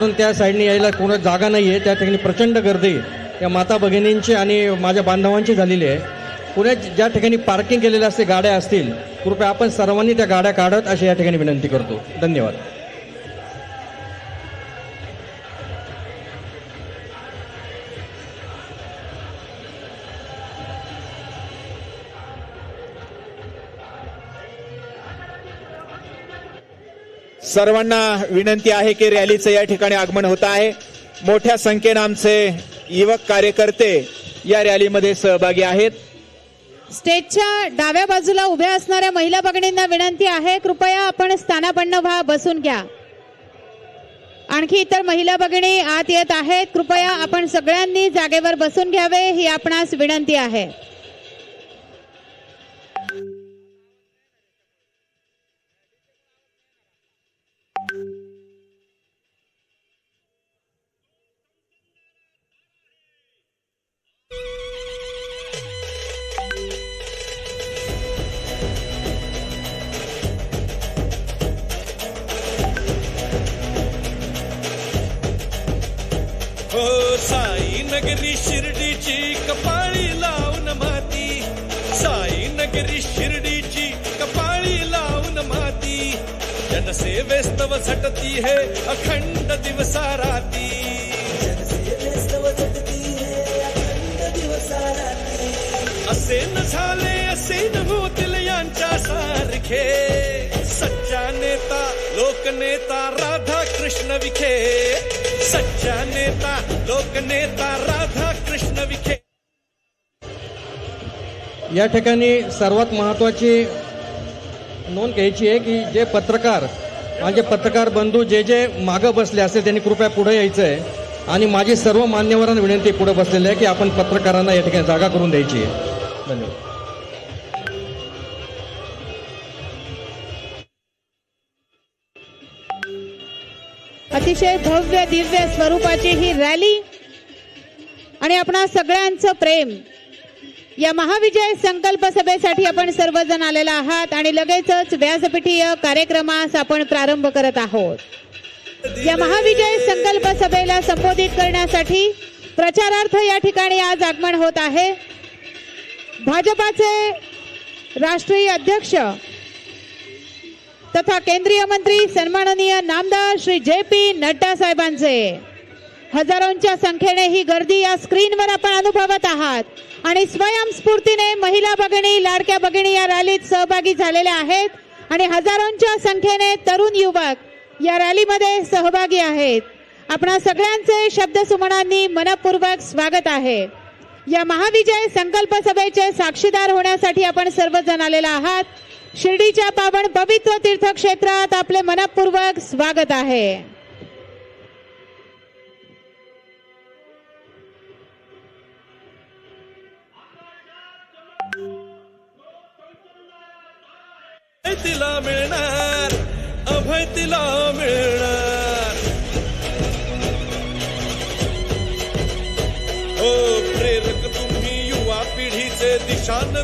पण त्या साईडने यायला कोणा जागा नाही आहे त्या ठिकाणी प्रचंड गर्दी या माता भगिनींची आणि माझ्या बांधवांची झालेली आहे. पुण्यात ज्या ठिकाणी पार्किंग केलेल्या असते गाड्या असतील कृपया आपण सर्वांनी त्या गाड्या काढत अशी या ठिकाणी विनंती करतो. धन्यवाद. सर्वांना विनंती आहे की रॅलीचं या ठिकाणी आगमन होत आहे. मोठ्या संख्येनं आमचे युवक कार्यकर्ते या रॅलीमध्ये सहभागी आहेत. स्टेजच्या डाव्या बाजूला उभ्या असणाऱ्या महिला भगिनींना विनंती आहे कृपया आपण स्थानापन्न व्हा बसून घ्या. आणखी इतर महिला भगिनी आत येत आहेत कृपया आपण सगळ्यांनी जागेवर बसून घ्यावे ही आपणास विनंती आहे. हो साई नगरी शिर्डीची कपाळी लावून माती. साई नगरी शिर्डीची कपाळी लावून माती. जनसेवेस्तव झटती है अखंड दिवसा राती असे न झाले असे न होतील यांच्या सारखे. सच्चा नेता लोकनेता राधा कृष्ण विखे. सच्चा नेता लोकनेता राधा कृष्ण विखे. या ठिकाणी सर्वात महत्त्वाची नोंद घ्यायची आहे की जे पत्रकार माझे पत्रकार बंधू जे जे मागं बसले असेल त्यांनी कृपया पुढे यायचं आहे. आणि माझी सर्व मान्यवरांना विनंती पुढे बसलेली आहे की आपण पत्रकारांना या ठिकाणी जागा करून द्यायची आहे. धन्यवाद. अतिशय भव्य दिव्य स्वरूपाची ही रॅली आणि आपणा सगळ्यांचं प्रेम. या महाविजय संकल्प सभेसाठी आपण सर्वजण आलेला आहात आणि लगेचच व्यासपीठीय कार्यक्रमास आपण प्रारंभ करत आहोत. या महाविजय संकल्प सभेला संबोधित करण्यासाठी प्रचारार्थ या ठिकाणी आज आगमन होत आहे. भाजपाचे राष्ट्रीय अध्यक्ष तथा केंद्रीय मंत्री सन्माननीय नामदार श्री जे पी नड्डा साहेबांचे. हजारोंच्या संख्येने ही गर्दी या स्क्रीनवर आपण अनुभवत आहात. आणि स्वयंस्फूर्तीने महिला भगिनी लाडक्या भगिनी या रॅलीत सहभागी झालेल्या आहेत. आणि हजारोंच्या संख्येने तरुण युवक या रॅलीमध्ये सहभागी आहेत. आपणा सगळ्यांचे शब्दसुमनांनी मनपूर्वक स्वागत आहे. या महाविजय संकल्प सभेचे साक्षीदार होण्यासाठी आपण सर्वजण आलेला आहात. शिर्डीच्या पावन पवित्र तीर्थक्षेत्रात आपले मनपूर्वक स्वागत आहे. तिला मिळणार अभय तिला मिळणार. हो प्रेरक तुम्ही युवा पिढीचे दिशान